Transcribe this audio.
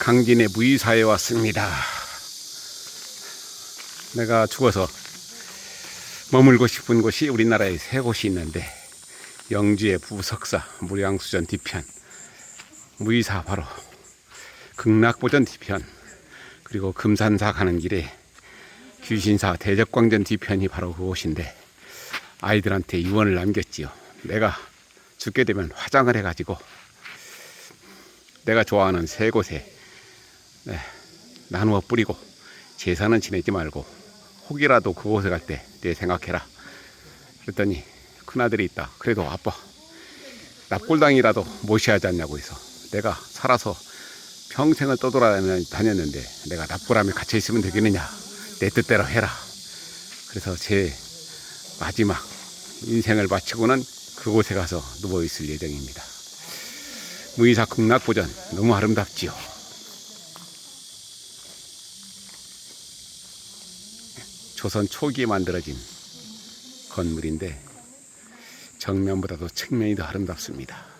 강진의 무이사에 왔습니다. 내가 죽어서 머물고 싶은 곳이 우리나라에 세 곳이 있는데 영주의 부석사 무량수전 뒤편 무이사 바로 극락보전 뒤편 그리고 금산사 가는 길에 귀신사 대적광전 뒤편이 바로 그곳인데 아이들한테 유언을 남겼지요. 내가 죽게 되면 화장을 해가지고 내가 좋아하는 세 곳에 네, 나누어 뿌리고 제사는 지내지 말고 혹이라도 그곳에 갈 때 내 생각해라. 그랬더니 큰아들이 있다. 그래도 아빠 납골당이라도 모셔야 하지 않냐고 해서 내가 살아서 평생을 떠돌아다녔는데 내가 납골함에 갇혀 있으면 되겠느냐 내 뜻대로 해라. 그래서 제 마지막 인생을 마치고는 그곳에 가서 누워 있을 예정입니다. 무이사 극락보전 너무 아름답지요. 조선 초기에 만들어진 건물인데 정면보다도 측면이 더 아름답습니다.